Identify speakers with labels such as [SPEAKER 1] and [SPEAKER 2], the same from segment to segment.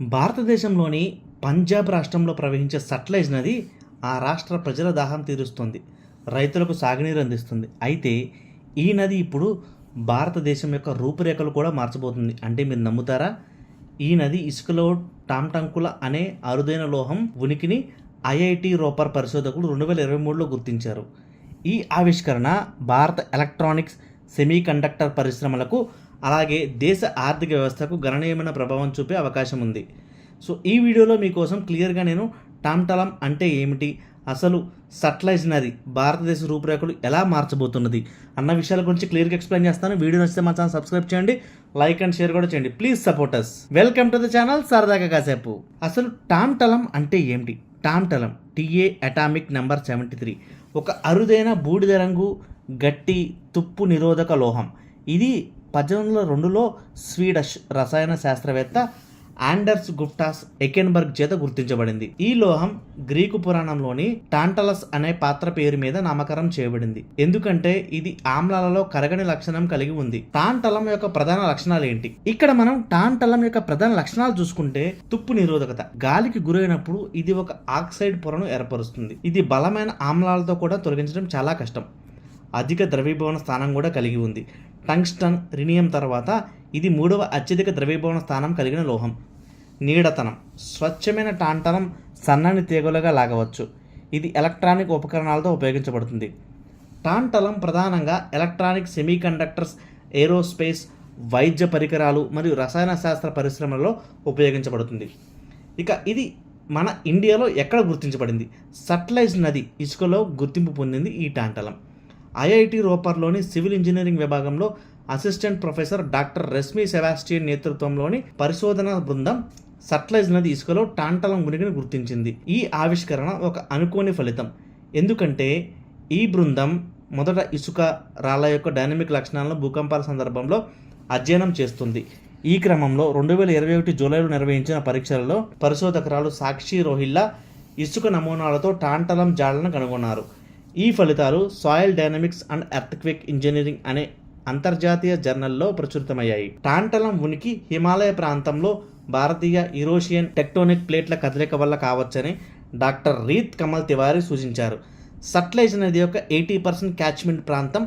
[SPEAKER 1] భారతదేశంలోని పంజాబ్ రాష్ట్రంలో ప్రవహించే సట్లెజ్ నది ఆ రాష్ట్ర ప్రజల దాహం తీరుస్తుంది. రైతులకు సాగునీరు అందిస్తుంది. అయితే ఈ నది ఇప్పుడు భారతదేశం యొక్క రూపురేఖలు కూడా మార్చబోతుంది. అంటే మీరు నమ్ముతారా? ఈ నది ఇసుకలో టాంటంకుల అనే అరుదైన లోహం ఉనికిని ఐఐటి రోపర్ పరిశోధకులు రెండు వేల ఇరవై మూడులో గుర్తించారు. ఈ ఆవిష్కరణ భారత ఎలక్ట్రానిక్స్ సెమీ కండక్టర్ పరిశ్రమలకు అలాగే దేశ ఆర్థిక వ్యవస్థకు గణనీయమైన ప్రభావం చూపే అవకాశం ఉంది. సో ఈ వీడియోలో మీకోసం క్లియర్గా నేను టామ్టలం అంటే ఏమిటి అసలు సట్లైజ్ భారతదేశ రూపురేఖలు ఎలా మార్చబోతున్నది అన్న విషయాల గురించి క్లియర్గా ఎక్స్ప్లెయిన్ చేస్తాను. వీడియో నచ్చితే మా ఛానల్ సబ్స్క్రైబ్ చేయండి లైక్ అండ్ షేర్ కూడా చేయండి. Please support us welcome to the channel సరదాగా కాసేపు. అసలు టామ్టలం అంటే ఏమిటి? Tantalum T A atomic number seventy three. ఒక అరుదైన బూడిద రంగు గట్టి తుప్పు నిరోధక లోహం. ఇది పద్దెనిమిది వందల రెండులో స్వీడష్ రసాయన శాస్త్రవేత్త ఆండర్స్ గుప్టాస్ ఎకెన్బర్గ్ చేత గుర్తించబడింది. ఈ లోహం గ్రీకు పురాణంలోని టాంటలస్ అనే పాత్ర పేరు మీద నామకరణం చేయబడింది. ఎందుకంటే ఇది ఆమ్లాలలో కరగని లక్షణం కలిగి ఉంది. టాంటలం యొక్క ప్రధాన లక్షణాలు ఏంటి? ఇక్కడ మనం టాంటలం యొక్క ప్రధాన లక్షణాలు చూసుకుంటే తుప్పు నిరోధకత గాలికి గురైనప్పుడు ఇది ఒక ఆక్సైడ్ పొరను ఏర్పరుస్తుంది. ఇది బలమైన ఆమ్లాలతో కూడా తొలగించడం చాలా కష్టం. అధిక ద్రవీభవన స్థానం కూడా కలిగి ఉంది. టంగ్స్టన్ రినియం తర్వాత ఇది మూడవ అత్యధిక ద్రవీభవన స్థానం కలిగిన లోహం. నీడతనం. స్వచ్ఛమైన టాంటనం సన్నని తీగలుగా లాగవచ్చు. ఇది ఎలక్ట్రానిక్ ఉపకరణాలతో ఉపయోగించబడుతుంది. టాంటలం ప్రధానంగా ఎలక్ట్రానిక్ సెమీకండక్టర్స్ ఏరోస్పేస్ వైద్య పరికరాలు మరియు రసాయన శాస్త్ర పరిశ్రమలలో ఉపయోగించబడుతుంది. ఇక ఇది మన ఇండియాలో ఎక్కడ గుర్తించబడింది? సట్లైజ్ నది ఇసుకలో గుర్తింపు పొందింది ఈ టాంటలం. ఐఐటి రోపర్లోని సివిల్ ఇంజనీరింగ్ విభాగంలో assistant professor doctor Resmi Sebastian నేతృత్వంలోని పరిశోధన బృందం సట్లైజ్ నది ఇసుకలో టాంటలం ఉనికిని గుర్తించింది. ఈ ఆవిష్కరణ ఒక అనుకోని ఫలితం. ఎందుకంటే ఈ బృందం మొదట ఇసుక రాళ్ళ యొక్క డైనమిక్ లక్షణాలను భూకంపాల సందర్భంలో అధ్యయనం చేస్తుంది. ఈ క్రమంలో రెండు వేల ఇరవై ఒకటి జూలైలో నిర్వహించిన పరీక్షలలో పరిశోధకురాలు సాక్షి రోహిల్లా ఇసుక నమూనాలతో టాంటలం జాడలను కనుగొన్నారు. ఈ ఫలితాలు soil dynamics and earthquake engineering అనే అంతర్జాతీయ జర్నల్లో ప్రచురితమయ్యాయి. టాంటలం ఉనికి హిమాలయ ప్రాంతంలో భారతీయ ఇరోషియన్ టెక్టోనిక్ ప్లేట్ల కదలిక వల్ల కావచ్చని డాక్టర్ రీత్ కమల్ తివారీ సూచించారు. సట్లైజ్ నది యొక్క ఎయిటీ పర్సెంట్ క్యాచ్మెంట్ ప్రాంతం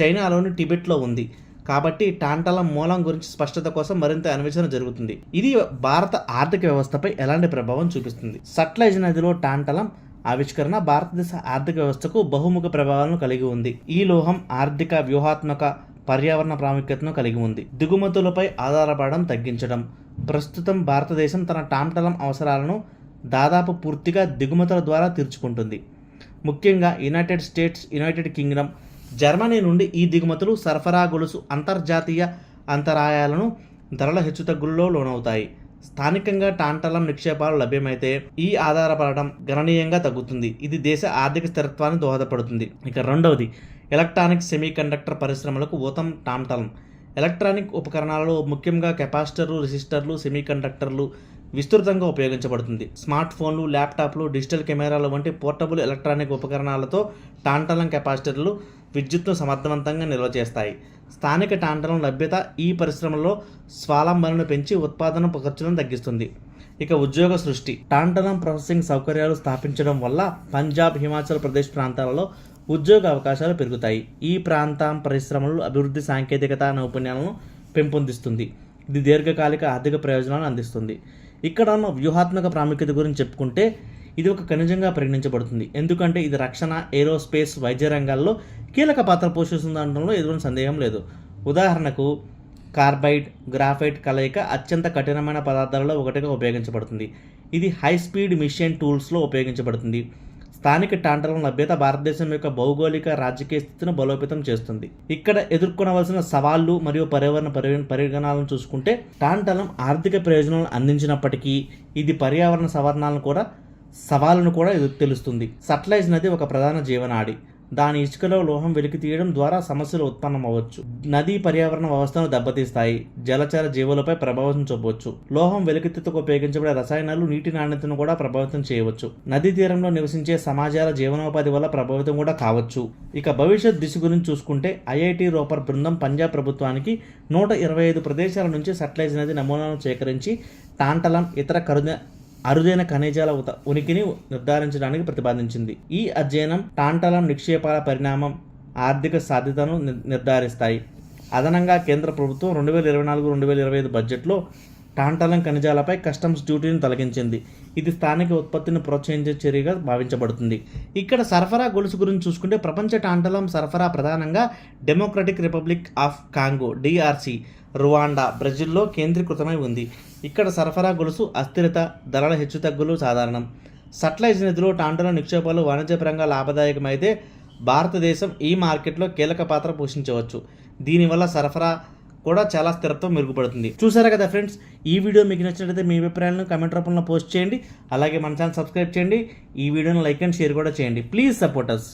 [SPEAKER 1] చైనాలోని టిబెట్లో ఉంది. కాబట్టి టాంటలం మూలం గురించి స్పష్టత కోసం మరింత అన్వేషణ జరుగుతుంది. ఇది భారత ఆర్థిక వ్యవస్థపై ఎలాంటి ప్రభావం చూపిస్తుంది? సట్లైజ్ నదిలో టాంటలం ఆవిష్కరణ భారతదేశ ఆర్థిక వ్యవస్థకు బహుముఖ ప్రభావాలను కలిగి ఉంది. ఈ లోహం ఆర్థిక వ్యూహాత్మక పర్యావరణ ప్రాముఖ్యతను కలిగి ఉంది. దిగుమతులపై ఆధారపడడం తగ్గించడం. ప్రస్తుతం భారతదేశం తన టాంటలం అవసరాలను దాదాపు పూర్తిగా దిగుమతుల ద్వారా తీర్చుకుంటుంది. ముఖ్యంగా United States United Kingdom Germany నుండి ఈ దిగుమతులు సరఫరా గొలుసు అంతర్జాతీయ అంతరాయాలను ధరల హెచ్చుతగ్గుల్లో లోనవుతాయి. స్థానికంగా టాంటలం నిక్షేపాలు లభ్యమైతే ఈ ఆధారపడటం గణనీయంగా తగ్గుతుంది. ఇది దేశ ఆర్థిక స్థిరత్వాన్ని దోహదపడుతుంది. ఇక రెండవది ఎలక్ట్రానిక్ సెమీకండక్టర్ పరిశ్రమలకు ఊతం టాంటలం. ఎలక్ట్రానిక్ ఉపకరణాలలో ముఖ్యంగా కెపాసిటర్లు రెసిస్టర్లు సెమీకండక్టర్లు విస్తృతంగా ఉపయోగించబడుతుంది. స్మార్ట్ ఫోన్లు ల్యాప్టాప్లు డిజిటల్ కెమెరాలు వంటి పోర్టబుల్ ఎలక్ట్రానిక్ ఉపకరణాలతో టాంటలం కెపాసిటర్లు విద్యుత్ను సమర్థవంతంగా నిల్వ చేస్తాయి. స్థానిక టాంటలం లభ్యత ఈ పరిశ్రమలో స్వాలంబనను పెంచి ఉత్పాదన ఖర్చులను తగ్గిస్తుంది. ఇక ఉద్యోగ సృష్టి. టాంటలం ప్రాసెసింగ్ సౌకర్యాలు స్థాపించడం వల్ల పంజాబ్ హిమాచల్ ప్రదేశ్ ప్రాంతాలలో ఉద్యోగ అవకాశాలు పెరుగుతాయి. ఈ ప్రాంతం పరిశ్రమలు అభివృద్ధి సాంకేతికత నైపుణ్యాలను పెంపొందిస్తుంది. ఇది దీర్ఘకాలిక ఆర్థిక ప్రయోజనాలను అందిస్తుంది. ఇక్కడ ఉన్న వ్యూహాత్మక ప్రాముఖ్యత గురించి చెప్పుకుంటే ఇది ఒక ఖనిజంగా పరిగణించబడుతుంది. ఎందుకంటే ఇది రక్షణ ఏరోస్పేస్ వైద్య రంగాల్లో కీలక పాత్ర పోషిస్తుందనడంలో ఎటువంటి సందేహం లేదు. ఉదాహరణకు కార్బైడ్ గ్రాఫైట్ కలయిక అత్యంత కఠినమైన పదార్థాలలో ఒకటిగా ఉపయోగించబడుతుంది. ఇది హై స్పీడ్ మిషన్ టూల్స్లో ఉపయోగించబడుతుంది. స్థానిక టాంటలం లభ్యత భారతదేశం యొక్క భౌగోళిక రాజకీయ స్థితిని బలోపేతం చేస్తుంది. ఇక్కడ ఎదుర్కొనవలసిన సవాళ్ళు మరియు పర్యావరణ పరి పరిగణాలను చూసుకుంటే టాంటలం ఆర్థిక ప్రయోజనాలను అందించినప్పటికీ ఇది పర్యావరణ సవరణలను కూడా సవాళ్ళను కూడా తెలుస్తుంది. సట్లైజ్ నది ఒక ప్రధాన జీవనాడి. దాని ఇసుకలో లోహం వెలికి తీయడం ద్వారా సమస్యలు ఉత్పన్నమవచ్చు నదీ పర్యావరణ వ్యవస్థను దెబ్బతీస్తాయి. జలచర జీవులపై ప్రభావం చూపవచ్చు. లోహం వెలికితీతకు ఉపయోగించబడే రసాయనాలు నీటి నాణ్యతను కూడా ప్రభావితం చేయవచ్చు. నదీ తీరంలో నివసించే సమాజాల జీవనోపాధి వల్ల ప్రభావితం కూడా కావచ్చు. ఇక భవిష్యత్ దిశ గురించి చూసుకుంటే ఐఐటి రోపర్ బృందం పంజాబ్ ప్రభుత్వానికి నూట ఇరవై ఐదు ప్రదేశాల నుంచి సట్లైజ్ నది నమూనాలను సేకరించి టాంటలం ఇతర కరుణ అరుదైన ఖనిజాల ఉత- ఉనికిని నిర్ధారించడానికి ప్రతిపాదించింది. ఈ అధ్యయనం టాంటలం నిక్షేపాల పరిణామం ఆర్థిక సాధ్యతను నిర్ధారిస్తాయి. అదనంగా కేంద్ర ప్రభుత్వం రెండు వేల ఇరవై నాలుగు రెండు వేల ఇరవై ఐదు బడ్జెట్లో టాంటాలం ఖనిజాలపై కస్టమ్స్ డ్యూటీని తొలగించింది. ఇది స్థానిక ఉత్పత్తిని ప్రోత్సహించే చర్యగా భావించబడుతుంది. ఇక్కడ సరఫరా గొలుసు గురించి చూసుకుంటే ప్రపంచ టాంటలం సరఫరా ప్రధానంగా Democratic Republic of Congo DRC Rwanda బ్రెజిల్లో కేంద్రీకృతమై ఉంది. ఇక్కడ సరఫరా గొలుసు అస్థిరత ధరల హెచ్చుతగ్గులు సాధారణం. సట్లైజ్ నిధిలో టాంటలం నిక్షేపాలు వాణిజ్యపరంగా లాభదాయకమైతే భారతదేశం ఈ మార్కెట్లో కీలక పాత్ర పోషించవచ్చు. దీనివల్ల సరఫరా కూడా చాలా స్థిరత్వం మెరుగుపడుతుంది. చూసారా కదా ఫ్రెండ్స్? ఈ వీడియో మీకు నచ్చినట్లయితే మీ అభిప్రాయాలను కమెంట్ రూపంలో పోస్ట్ చేయండి. అలాగే మన ఛానల్ సబ్స్క్రైబ్ చేయండి. ఈ వీడియోని లైక్ అండ్ షేర్ కూడా చేయండి. Please support us